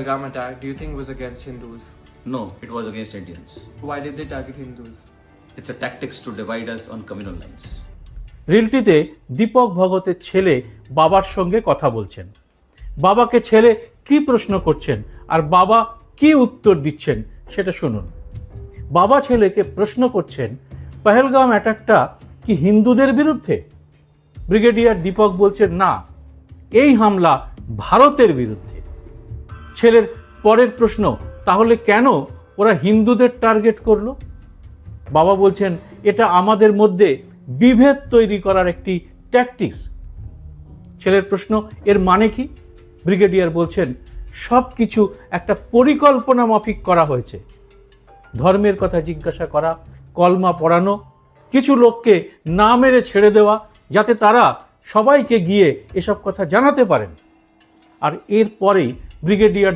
Pahalgam attack, do you think was against Hindus? No, it was against Indians. Why did they target Hindus? It's a tactics to divide us on communal lines. রিলটিতে Dipak ভগতের ছেলে বাবার সঙ্গে কথা বলছেন বাবাকে ছেলে কি প্রশ্ন করছেন আর বাবা কি উত্তর দিচ্ছেন সেটা শুনুন বাবা ছেলেকে প্রশ্ন করছেন পহেলগাম অ্যাটাকটা কি হিন্দুদের বিরুদ্ধে ব্রিগেডিয়ার দীপক বলছেন না এই হামলা ভারতের বিরুদ্ধে ছেলের পরের প্রশ্ন, তাহলে কেন ওরা হিন্দুদের টার্গেট করল? বাবা বলছেন, এটা আমাদের মধ্যে বিভেদ তৈরি করার একটি ট্যাকটিক্স ছেলের প্রশ্ন, এর মানে কি? ব্রিগেডিয়ার বলছেন সব কিছু একটা পরিকল্পনা মাফিক করা হয়েছে। ধর্মের কথা জিজ্ঞাসা করা, কলমা পড়ানো, কিছু লোককে না মেরে ছেড়ে দেওয়া, যাতে তারা সবাইকে গিয়ে এসব কথা জানাতে পারেন। আর এরপরেই ব্রিগেডিয়ার